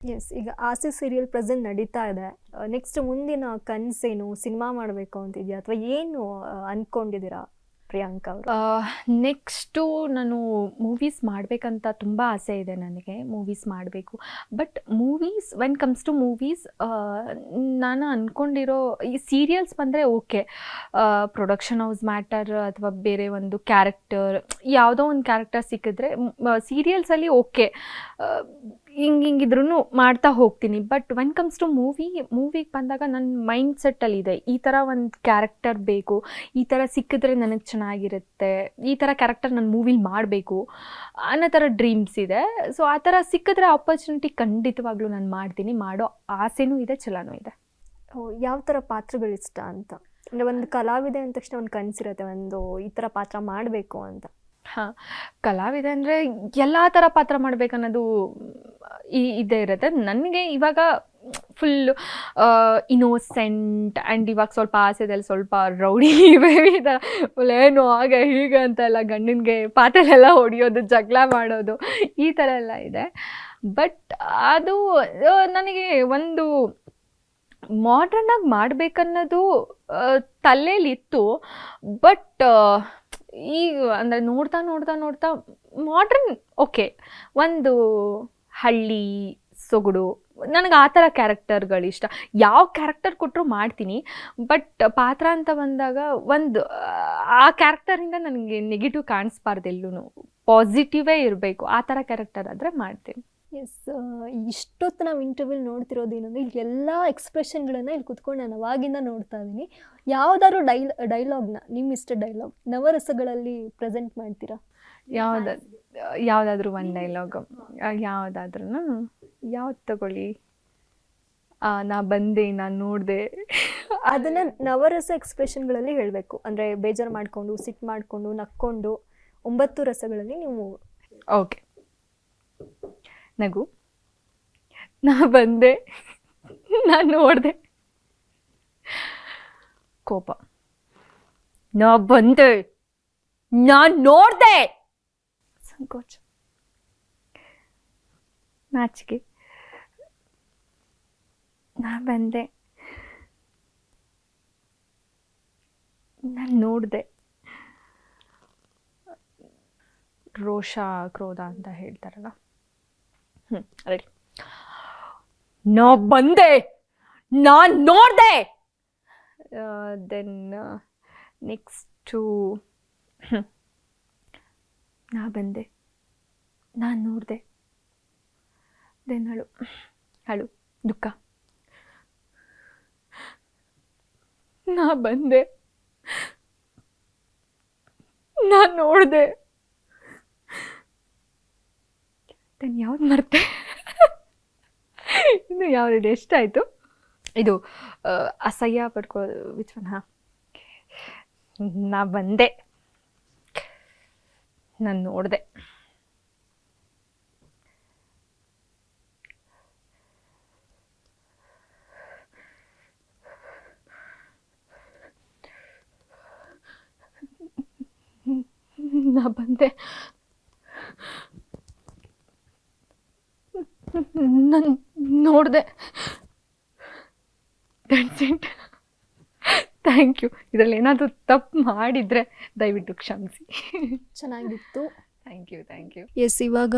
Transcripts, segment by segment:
S ಈಗ ಆಸೆ serial present ನಡೀತಾ ಇದೆ. ನೆಕ್ಸ್ಟ್ ಮುಂದಿನ ಕನಸೇನು ಸಿನಿಮಾ ಮಾಡಬೇಕು ಅಂತಿದೆಯಾ? ಅಥವಾ ಏನು ಅಂದ್ಕೊಂಡಿದ್ದೀರಾ ಪ್ರಿಯಾಂಕಾ ಅವರು? ನೆಕ್ಸ್ಟು ನಾನು ಮೂವೀಸ್ ಮಾಡಬೇಕಂತ ತುಂಬ ಆಸೆ ಇದೆ ನನಗೆ ಮೂವೀಸ್ ಮಾಡಬೇಕು. But movies when comes to movies ನಾನು ಅಂದ್ಕೊಂಡಿರೋ ಈ ಸೀರಿಯಲ್ಸ್ ಬಂದರೆ ಓಕೆ ಪ್ರೊಡಕ್ಷನ್ ಹೌಸ್ ಮ್ಯಾಟರ್ ಅಥವಾ ಬೇರೆ ಒಂದು ಕ್ಯಾರೆಕ್ಟರ್ ಯಾವುದೋ ಒಂದು ಕ್ಯಾರೆಕ್ಟರ್ ಸಿಕ್ಕಿದ್ರೆ ಸೀರಿಯಲ್ಸಲ್ಲಿ ಓಕೆ ಹಿಂಗೆ ಹಿಂಗಿದ್ರೂ ಮಾಡ್ತಾ ಹೋಗ್ತೀನಿ. But when comes to movie ಮೂವಿಗೆ ಬಂದಾಗ ನನ್ನ ಮೈಂಡ್ ಸೆಟ್ಟಲ್ಲಿದೆ ಈ ಥರ ಒಂದು ಕ್ಯಾರೆಕ್ಟರ್ ಬೇಕು, ಈ ಥರ ಸಿಕ್ಕಿದ್ರೆ ನನಗೆ ಚೆನ್ನಾಗಿರುತ್ತೆ, ಈ ಥರ ಕ್ಯಾರೆಕ್ಟರ್ ನಾನು ಮೂವಿಲಿ ಮಾಡಬೇಕು ಅನ್ನೋ ಥರ ಡ್ರೀಮ್ಸ್ ಇದೆ. ಸೊ ಆ ಥರ ಸಿಕ್ಕಿದ್ರೆ ಆಪರ್ಚುನಿಟಿ ಖಂಡಿತವಾಗ್ಲೂ ನಾನು ಮಾಡ್ತೀನಿ. ಮಾಡೋ ಆಸೆನೂ ಇದೆ, ಛಲನೂ ಇದೆ. ಯಾವ ಥರ ಪಾತ್ರಗಳು ಇಷ್ಟ ಅಂತ? ಅಂದರೆ ಒಂದು ಕಲಾವಿದೆ ಅಂದ ತಕ್ಷಣ ಒಂದು ಕನಸಿರುತ್ತೆ, ಒಂದು ಈ ಥರ ಪಾತ್ರ ಮಾಡಬೇಕು ಅಂತ. ಹಾಂ. ಕಲಾವಿದ ಅಂದರೆ ಎಲ್ಲ ಥರ ಪಾತ್ರ ಮಾಡಬೇಕನ್ನೋದು, ಈ ಇದೇ ಇರುತ್ತೆ. ನನಗೆ ಇವಾಗ ಫುಲ್ ಇನೋಸೆಂಟ್ ಆ್ಯಂಡ್ ಇವಾಗ ಸ್ವಲ್ಪ ಆಸೆದಲ್ಲಿ ಸ್ವಲ್ಪ ರೌಡಿ ಬೇಬಿ ಥರ ಫುಲ್ ಏನು ಹಾಗೆ ಹೀಗೆ ಅಂತ ಎಲ್ಲ ಗಂಡನಿಗೆ ಪಾತ್ರೆಲ್ಲ ಹೊಡೆಯೋದು, ಜಗಳ ಮಾಡೋದು ಈ ಥರ ಎಲ್ಲ ಇದೆ. ಬಟ್ ಅದು ನನಗೆ ಒಂದು ಮಾಡ್ರನ್ನಾಗಿ ಮಾಡಬೇಕನ್ನೋದು ತಲೆಯಲ್ಲಿತ್ತು ಬಟ್ ಈಗ ಅಂದರೆ ನೋಡ್ತಾ ನೋಡ್ತಾ ನೋಡ್ತಾ ಮಾಡ್ರನ್ ಓಕೆ ಒಂದು ಹಳ್ಳಿ, ಸೊಗಡು, ನನಗೆ ಆ ಥರ ಕ್ಯಾರೆಕ್ಟರ್ಗಳಿಷ್ಟ ಯಾವ ಕ್ಯಾರೆಕ್ಟರ್ ಕೊಟ್ಟರು ಮಾಡ್ತೀನಿ ಬಟ್ ಪಾತ್ರ ಅಂತ ಬಂದಾಗ ಒಂದು, ಆ ಕ್ಯಾರೆಕ್ಟರಿಂದ ನನಗೆ ನೆಗೆಟಿವ್ ಕಾಣಿಸ್ಬಾರ್ದು ಎಲ್ಲೂ ಪಾಸಿಟಿವೇ ಇರಬೇಕು. ಆ ಥರ ಕ್ಯಾರೆಕ್ಟರ್ ಆದರೆ ಮಾಡ್ತೀನಿ. ಎಸ್ ಇಷ್ಟೊತ್ತು ನಾವು ಇಂಟರ್ವ್ಯೂಲ್ ನೋಡ್ತಿರೋದು ಏನಂದರೆ ಇಲ್ಲಿ ಎಲ್ಲ ಎಕ್ಸ್ಪ್ರೆಷನ್ಗಳನ್ನು ಇಲ್ಲಿ ಕುತ್ಕೊಂಡು ನಾನು ಅವಾಗಿಂದ ನೋಡ್ತಾ ಇದ್ದೀನಿ ಯಾವುದಾದ್ರು ಡೈಲ್ ಡೈಲಾಗ್ನ ನಿಮ್ಮ ಇಷ್ಟ ಡೈಲಾಗ್ ನವರಸಗಳಲ್ಲಿ ಪ್ರೆಸೆಂಟ್ ಮಾಡ್ತೀರಾ? ಯಾವುದ ಯಾವುದಾದ್ರೂ ಒಂದು ಡೈಲಾಗ್ ಯಾವುದಾದ್ರೂ ಯಾವ್ದು ತಗೊಳ್ಳಿ. ನಾ ಬಂದೆ ನಾನು ನೋಡಿದೆ. ಅದನ್ನು ನವರಸ ಎಕ್ಸ್ಪ್ರೆಷನ್ಗಳಲ್ಲಿ ಹೇಳಬೇಕು. ಅಂದರೆ ಬೇಜಾರು ಮಾಡಿಕೊಂಡು ಸಿಟ್ಟು ಮಾಡಿಕೊಂಡು ನಕ್ಕೊಂಡು ಒಂಬತ್ತು ರಸಗಳಲ್ಲಿ ನೀವು ಓಕೆ ನಗು ನಾ ಬಂದೆ. ನಾನು ನೋಡಿದೆ. ಕೋಪ. ನಾ ಬಂದೆ. ನಾನು ನೋಡಿದೆ. ಸಂಕೋಚ. ನಾಚಿಕೆ. ನಾ ಬಂದೆ. ನಾನು ನೋಡಿದೆ. ರೋಷ, ಕ್ರೋಧ ಅಂತ ಹೇಳ್ತಾರಲ್ಲ. ಹ್ಞೂ ರೆಡಿ ನಾ ಬಂದೆ ನಾನು ನೋಡಿದೆ. ದೆನ್ ನೆಕ್ಸ್ಟು ನಾ ಬಂದೆ ನಾನು ನೋಡಿದೆ. ದೆನ್ ಅಳು ಅಳು, ದುಃಖ. ನಾ ಬಂದೆ ನಾನು ನೋಡಿದೆ. ದೆನ್ ಯಾವ್ದು ಮರ್ತೆ? ಇನ್ನು ಯಾವುದಿದೆ ಎಷ್ಟಾಯಿತು? ಇದು ಅಸಹ್ಯ ಪಡ್ಕೊಳ್ಳೋದು ವಿಚ್ ಒನ್ ಹಾಂ? ನಾ ಬಂದೆ. ನಾನು ನೋಡಿದೆ. ನಾ ಬಂದೆ. ನಾನು ನೋಡಿದೆ. ಇಟ್ ಥ್ಯಾಂಕ್ ಯು ಇದರಲ್ಲಿ ಏನಾದರೂ ತಪ್ಪು ಮಾಡಿದರೆ ದಯವಿಟ್ಟು ಕ್ಷಮಿಸಿ. ಚೆನ್ನಾಗಿತ್ತು. Thank you thank you yes ಇವಾಗ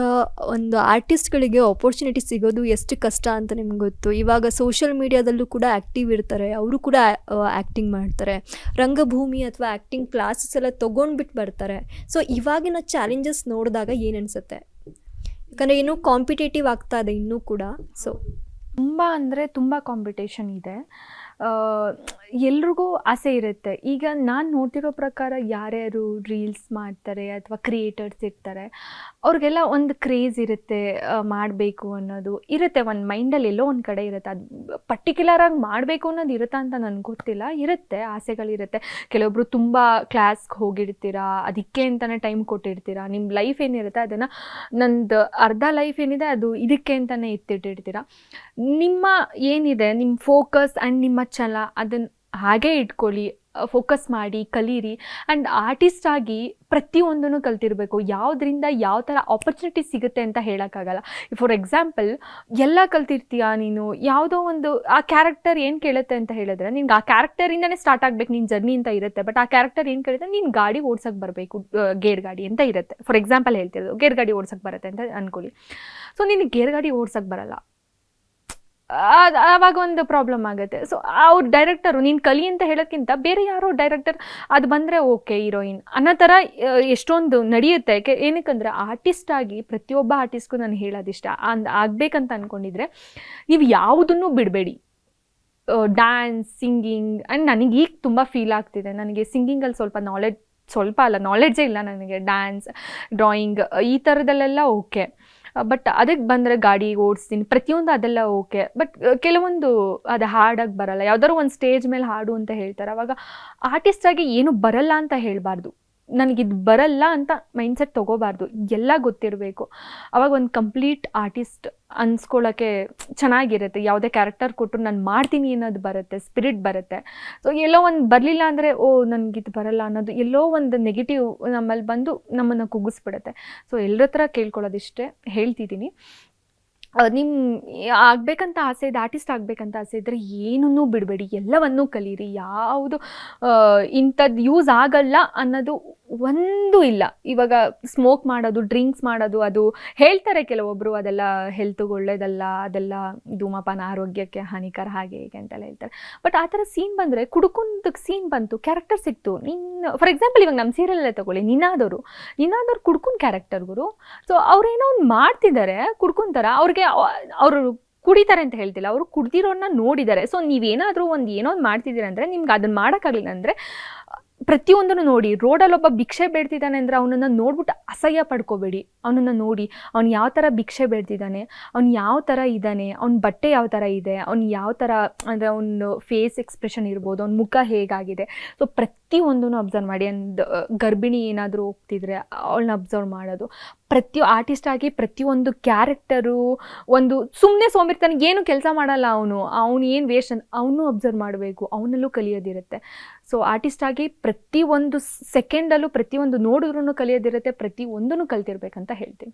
ಒಂದು ಆರ್ಟಿಸ್ಟ್ಗಳಿಗೆ ಆಪರ್ಚುನಿಟಿ ಸಿಗೋದು ಎಷ್ಟು ಕಷ್ಟ ಅಂತ ನಿಮ್ಗೆ ಗೊತ್ತು. ಇವಾಗ ಸೋಷಿಯಲ್ ಮೀಡಿಯಾದಲ್ಲೂ ಕೂಡ ಆ್ಯಕ್ಟಿವ್ ಇರ್ತಾರೆ. ಅವರು ಕೂಡ ಆ್ಯಕ್ಟಿಂಗ್ ಮಾಡ್ತಾರೆ. ರಂಗಭೂಮಿ ಅಥವಾ ಆ್ಯಕ್ಟಿಂಗ್ ಕ್ಲಾಸಸ್ ಎಲ್ಲ ತೊಗೊಂಡ್ಬಿಟ್ಟು ಬರ್ತಾರೆ. ಸೊ ಇವಾಗಿನ ಚಾಲೆಂಜಸ್ ನೋಡಿದಾಗ ಏನು ಅನಿಸುತ್ತೆ? ಯಾಕಂದರೆ ಇನ್ನೂ ಕಾಂಪಿಟೇಟಿವ್ ಆಗ್ತಾ ಇದೆ ಇನ್ನೂ ಕೂಡ. ಸೊ ತುಂಬ ಅಂದರೆ ತುಂಬ ಕಾಂಪಿಟೇಷನ್ ಇದೆ. ಎಲ್ರಿಗೂ ಆಸೆ ಇರುತ್ತೆ. ಈಗ ನಾನು ನೋಡ್ತಿರೋ ಪ್ರಕಾರ ಯಾರ್ಯಾರು ರೀಲ್ಸ್ ಮಾಡ್ತಾರೆ ಅಥವಾ ಕ್ರಿಯೇಟರ್ಸ್ ಇರ್ತಾರೆ, ಅವ್ರಿಗೆಲ್ಲ ಒಂದು ಕ್ರೇಜ್ ಇರುತ್ತೆ ಮಾಡಬೇಕು ಅನ್ನೋದು. ಇರುತ್ತೆ, ಒಂದು ಮೈಂಡಲ್ಲಿ ಎಲ್ಲೋ ಒಂದು ಕಡೆ ಇರುತ್ತೆ. ಅದು ಪರ್ಟಿಕ್ಯುಲರಾಗಿ ಮಾಡಬೇಕು ಅನ್ನೋದು ಇರುತ್ತಾ ಅಂತ ನನಗೆ ಗೊತ್ತಿಲ್ಲ. ಇರುತ್ತೆ, ಆಸೆಗಳಿರುತ್ತೆ. ಕೆಲವೊಬ್ರು ತುಂಬ ಕ್ಲಾಸ್ಗೆ ಹೋಗಿರ್ತೀರಾ ಅದಕ್ಕೆ ಅಂತಲೇ ಟೈಮ್ ಕೊಟ್ಟಿರ್ತೀರಾ ನಿಮ್ಮ ಲೈಫ್ ಏನಿರುತ್ತೆ ಅದನ್ನು, ನಂದು ಅರ್ಧ ಲೈಫ್ ಏನಿದೆ ಅದು ಇದಕ್ಕೆ ಅಂತಲೇ ಎತ್ತಿಟ್ಟಿರ್ತೀರಾ ನಿಮ್ಮ ಏನಿದೆ ನಿಮ್ಮ ಫೋಕಸ್ ಆ್ಯಂಡ್ ನಿಮ್ಮ ಛಲ ಅದನ್ನು ಹಾಗೇ ಇಟ್ಕೊಳ್ಳಿ ಫೋಕಸ್ ಮಾಡಿ, ಕಲೀರಿ. ಆ್ಯಂಡ್ ಆರ್ಟಿಸ್ಟ್ ಆಗಿ ಪ್ರತಿಯೊಂದನ್ನು ಕಲ್ತಿರಬೇಕು. ಯಾವುದರಿಂದ ಯಾವ ಥರ ಆಪರ್ಚುನಿಟಿ ಸಿಗುತ್ತೆ ಅಂತ ಹೇಳೋಕ್ಕಾಗಲ್ಲ. ಫಾರ್ ಎಕ್ಸಾಂಪಲ್ ಎಲ್ಲ ಕಲ್ತಿರ್ತೀಯ ನೀನು? ಯಾವುದೋ ಒಂದು, ಆ ಕ್ಯಾರೆಕ್ಟರ್ ಏನು ಕೇಳುತ್ತೆ ಅಂತ ಹೇಳಿದ್ರೆ, ನಿನ್ಗೆ ಆ ಕ್ಯಾರೆಕ್ಟರಿಂದನೇ ಸ್ಟಾರ್ಟ್ ಆಗಬೇಕು ನಿನ್ನ ಜರ್ನಿ ಅಂತ ಇರುತ್ತೆ. ಬಟ್ ಆ ಕ್ಯಾರೆಕ್ಟರ್ ಏನು ಕೇಳಿದ್ರೆ ನೀನು ಗಾಡಿ ಓಡ್ಸೋಕ್ಕೆ ಬರಬೇಕು ಗೇರ್ ಗಾಡಿ ಅಂತ ಇರುತ್ತೆ. ಫಾರ್ ಎಕ್ಸಾಂಪಲ್ ಹೇಳ್ತಿರೋದು, ಗೇರ್ ಗಾಡಿ ಓಡ್ಸೋಕ್ಕೆ ಬರುತ್ತೆ ಅಂತ ಅನ್ಕೊಳ್ಳಿ. ಸೊ ನಿನಗೆ ಗೇರ್ ಗಾಡಿ ಓಡ್ಸೋಕ್ಕೆ ಬರಲ್ಲ. ಆವಾಗ ಒಂದು ಪ್ರಾಬ್ಲಮ್ ಆಗುತ್ತೆ. ಸೊ ಅವ್ರ ಡೈರೆಕ್ಟರು ನೀನು ಕಲಿ ಅಂತ ಹೇಳೋಕ್ಕಿಂತ ಬೇರೆ ಯಾರೋ ಡೈರೆಕ್ಟರ್ ಅದು ಬಂದರೆ ಓಕೆ ಹೀರೋಯಿನ್ ಅನ್ನೋ ಥರ ಎಷ್ಟೊಂದು ನಡೆಯುತ್ತೆ. ಯಾಕೆ ಏನಕ್ಕಂದ್ರೆ ಆರ್ಟಿಸ್ಟ್ ಆಗಿ ಪ್ರತಿಯೊಬ್ಬ ಆರ್ಟಿಸ್ಟ್ಗೂ ನಾನು ಹೇಳೋದಿಷ್ಟ. ಅಂದ್ ಆಗಬೇಕಂತ ಅಂದ್ಕೊಂಡಿದ್ರೆ ನೀವು ಯಾವುದನ್ನು ಬಿಡಬೇಡಿ. ಡ್ಯಾನ್ಸ್ ಸಿಂಗಿಂಗ್ ಆ್ಯಂಡ್ ನನಗೆ ಈಗ ತುಂಬ ಫೀಲ್ ಆಗ್ತಿದೆ. ನನಗೆ ಸಿಂಗಿಂಗಲ್ಲಿ ಸ್ವಲ್ಪ ನಾಲೆಡ್ ಸ್ವಲ್ಪ ಅಲ್ಲ ನಾಲೆಡ್ಜೇ ಇಲ್ಲ ನನಗೆ. ಡ್ಯಾನ್ಸ್ ಡ್ರಾಯಿಂಗ್ ಈ ಥರದಲ್ಲೆಲ್ಲ ಓಕೆ ಬಟ್ ಅದಕ್ಕೆ ಬಂದರೆ ಗಾಡಿ ಓಡಿಸ್ತೀನಿ. ಪ್ರತಿಯೊಂದು ಅದೆಲ್ಲ ಓಕೆ ಬಟ್ ಕೆಲವೊಂದು ಅದು ಹಾಡಾಗಿ ಬರಲ್ಲ. ಯಾವ್ದಾದ್ರು ಒಂದು ಸ್ಟೇಜ್ ಮೇಲೆ ಹಾಡು ಅಂತ ಹೇಳ್ತಾರೆ. ಅವಾಗ ಆರ್ಟಿಸ್ಟಾಗಿ ಏನು ಬರಲ್ಲ ಅಂತ ಹೇಳಬಾರ್ದು. ನನಗಿದು ಬರಲ್ಲ ಅಂತ ಮೈಂಡ್ಸೆಟ್ ತೊಗೋಬಾರ್ದು. ಎಲ್ಲ ಗೊತ್ತಿರಬೇಕು. ಅವಾಗ ಒಂದು ಕಂಪ್ಲೀಟ್ ಆರ್ಟಿಸ್ಟ್ ಅನ್ಸ್ಕೊಳ್ಳೋಕ್ಕೆ ಚೆನ್ನಾಗಿರುತ್ತೆ. ಯಾವುದೇ ಕ್ಯಾರೆಕ್ಟರ್ ಕೊಟ್ಟರು ನಾನು ಮಾಡ್ತೀನಿ ಅನ್ನೋದು ಬರುತ್ತೆ ಸ್ಪಿರಿಟ್ ಬರುತ್ತೆ. ಸೊ ಎಲ್ಲೋ ಒಂದು ಬರಲಿಲ್ಲ ಅಂದರೆ, ಓ, ನನಗಿದು ಬರಲ್ಲ ಅನ್ನೋದು ಎಲ್ಲೋ ಒಂದು ನೆಗೆಟಿವ್ ನಮ್ಮಲ್ಲಿ ಬಂದು ನಮ್ಮನ್ನು ಕುಗ್ಗಿಸ್ಬಿಡುತ್ತೆ. ಸೊ ಎಲ್ಲರ ಹತ್ರ ಕೇಳ್ಕೊಳ್ಳೋದಿಷ್ಟೇ. ಹೇಳ್ತಿದ್ದೀನಿ ನಿಮ್ಮ ಆಗಬೇಕಂತ ಆಸೆ ಇದೆ ಆರ್ಟಿಸ್ಟ್ ಆಗಬೇಕಂತ ಆಸೆ ಇದ್ದರೆ ಏನನ್ನೂ ಬಿಡಬೇಡಿ. ಎಲ್ಲವನ್ನೂ ಕಲೀರಿ. ಯಾವುದು ಇಂಥದ್ದು ಯೂಸ್ ಆಗಲ್ಲ ಅನ್ನೋದು ಒಂದು ಇಲ್ಲ. ಇವಾಗ ಸ್ಮೋಕ್ ಮಾಡೋದು ಡ್ರಿಂಕ್ಸ್ ಮಾಡೋದು, ಅದು ಹೇಳ್ತಾರೆ ಕೆಲವೊಬ್ಬರು ಅದೆಲ್ಲ ಹೆಲ್ತ್ಗೆ ಒಳ್ಳೇದಲ್ಲ, ಅದೆಲ್ಲ ಧೂಮಪಾನ ಆರೋಗ್ಯಕ್ಕೆ ಹಾನಿಕರ ಹಾಗೆ ಹೀಗೆ ಅಂತೆಲ್ಲ ಹೇಳ್ತಾರೆ. ಬಟ್ ಆ ಥರ ಸೀನ್ ಬಂದರೆ ಕುಡ್ಕೊಂಡಕ್ಕೆ ಸೀನ್ ಬಂತು ಕ್ಯಾರೆಕ್ಟರ್ ಸಿಕ್ತು. ನಿನ್ನ ಫಾರ್ ಎಕ್ಸಾಂಪಲ್ ಇವಾಗ ನಮ್ಮ ಸೀರಿಯಲ್ಲೇ ತಗೊಳ್ಳಿ ನಿನ್ನಾದವರು ನಿನ್ನಾದವ್ರು ಕುಡ್ಕೊಂಡು ಕ್ಯಾರೆಕ್ಟರ್ಗಳು ಸೊ ಅವ್ರೇನೋ ಒಂದು ಮಾಡ್ತಿದ್ದಾರೆ ಕುಡ್ಕೊಂತಾರ ಅವ್ರಿಗೆ ಅವರು ಕುಡಿತಾರೆ ಅಂತ ಹೇಳ್ತಿಲ್ಲ, ಅವರು ಕುಡ್ದಿರೋನ್ನ ನೋಡಿದ್ದಾರೆ ಸೊ ನೀವೇನಾದರೂ ಒಂದು ಏನೋ ಒಂದು ಮಾಡ್ತಿದ್ದೀರ ಅಂದರೆ ನಿಮ್ಗೆ ಅದನ್ನು ಮಾಡೋಕ್ಕಾಗಲಿಲ್ಲ ಅಂದರೆ ಪ್ರತಿಯೊಂದನ್ನು ನೋಡಿ, ರೋಡಲ್ಲಿ ಒಬ್ಬ ಭಿಕ್ಷೆ ಬೇಡ್ತಿದ್ದಾನೆ ಅಂದರೆ ಅವನನ್ನು ನೋಡ್ಬಿಟ್ಟು ಅಸಹ್ಯ ಪಡ್ಕೋಬೇಡಿ. ಅವನನ್ನು ನೋಡಿ, ಅವ್ನು ಯಾವ ಥರ ಭಿಕ್ಷೆ ಬೇಡ್ತಿದ್ದಾನೆ, ಅವ್ನು ಯಾವ ಥರ ಇದ್ದಾನೆ, ಅವ್ನ ಬಟ್ಟೆ ಯಾವ ಥರ ಇದೆ, ಅವ್ನು ಯಾವ ಥರ ಅಂದರೆ ಅವನ ಫೇಸ್ ಎಕ್ಸ್ಪ್ರೆಷನ್ ಇರ್ಬೋದು, ಅವ್ನ ಮುಖ ಹೇಗಾಗಿದೆ. ಸೊ ಪ್ರತಿಯೊಂದನ್ನು ಅಬ್ಸರ್ವ್ ಮಾಡಿ ಒಂದು ಗರ್ಭಿಣಿ ಏನಾದರೂ ಹೋಗ್ತಿದ್ರೆ ಅವಳನ್ನ ಅಬ್ಸರ್ವ್ ಮಾಡೋದು. ಪ್ರತಿ ಆರ್ಟಿಸ್ಟ್ ಆಗಿ ಪ್ರತಿಯೊಂದು ಕ್ಯಾರೆಕ್ಟರು ಒಂದು ಸುಮ್ಮನೆ ಸೋಂಬಿರ್ತಾನೆ, ಏನು ಕೆಲಸ ಮಾಡಲ್ಲ ಅವನು. ಅವನು ಏನು ವೇಸ್ಟ್ ಅವನು ಅಬ್ಸರ್ವ್ ಮಾಡಬೇಕು, ಅವನಲ್ಲೂ ಕಲಿಯೋದಿರುತ್ತೆ. ಸೊ ಆರ್ಟಿಸ್ಟ್ ಆಗಿ ಪ್ರತಿ ಒಂದು ಸೆಕೆಂಡಲ್ಲೂ ಪ್ರತಿಯೊಂದು ನೋಡಿದ್ರೂ ಕಲಿಯೋದಿರುತ್ತೆ ಪ್ರತಿಯೊಂದನ್ನು ಕಲ್ತಿರ್ಬೇಕಂತ ಹೇಳ್ತೀನಿ.